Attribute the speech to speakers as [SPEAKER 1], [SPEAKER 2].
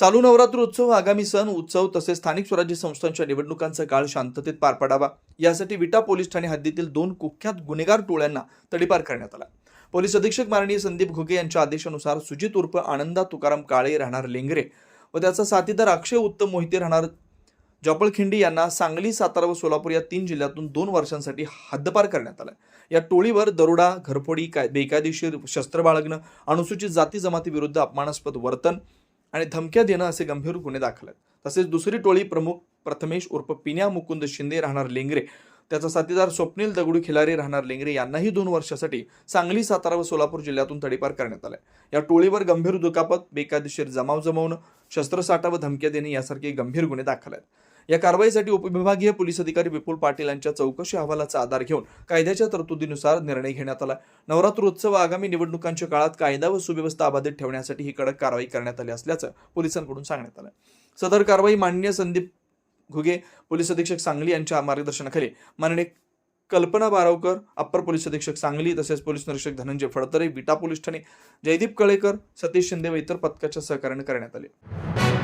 [SPEAKER 1] चालू नवरात्र उत्सव आगामी सण उत्सव तसेच स्थानिक स्वराज्य संस्थांच्या निवडणुकांचा काळ शांततेत पार पडावा. यासाठी विटा पोलीस ठाणे हद्दीतील दोन कुख्यात गुन्हेगार टोळ्यांना तडीपार करण्यात आला. पोलीस अधीक्षक माननीय संदीप घुगे यांच्या आदेशानुसार सुजित उर्फ आनंदा तुकाराम काळे राहणार लेंगरे व त्याचा साथीदार अक्षय उत्तम मोहिते राहणार जपळखिंडी यांना सांगली सातारा व सोलापूर या तीन जिल्ह्यातून दोन वर्षांसाठी हद्दपार करण्यात आला. या टोळीवर दरोडा घरफोडी काय बेकायदेशीर शस्त्र बाळगणं अनुसूचित जाती जमाती विरुद्ध अपमानास्पद वर्तन आणि धमक्या देणं असे गंभीर गुन्हे दाखल आहेत तसेच दुसरी टोळी प्रमुख प्रथमेश उर्फ पिन्या मुकुंद शिंदे राहणार लेंगरे. त्याचा साथीदार स्वप्नील दगडू खिलारी राहणार लेंगरे यांनाही दोन वर्षासाठी सांगली सातारा व सोलापूर जिल्ह्यातून तडीपार करण्यात आलाय. या टोळीवर गंभीर दुखापत बेकायदेशीर जमाव जमवणं शस्त्रसाठा व धमक्या देणे यासारखे गंभीर गुन्हे दाखल आहेत. या कारवाईसाठी उपविभागीय पोलीस अधिकारी विपुल पाटील यांच्या चौकशी अहवालाचा आधार घेऊन कायद्याच्या तरतुदीनुसार निर्णय घेण्यात आला. नवरात्रोत्सव उत्सव आगामी निवडणुकांच्या काळात कायदा व सुव्यवस्था अबाधित ठेवण्यासाठी ही कडक कारवाई करण्यात आली असल्याचं पोलिसांकडून सांगण्यात आलं. सदर कारवाई माननीय संदीप घुगे पोलीस अधीक्षक सांगली यांच्या मार्गदर्शनाखाली. माननीय कल्पना बारावकर अप्पर पोलीस अधीक्षक सांगली तसेच पोलीस निरीक्षक धनंजय फडतरे विटा पोलीस ठाणे जयदीप कळेकर सतीश शिंदे व इतर पथकाच्या सहकार्याने करण्यात आले.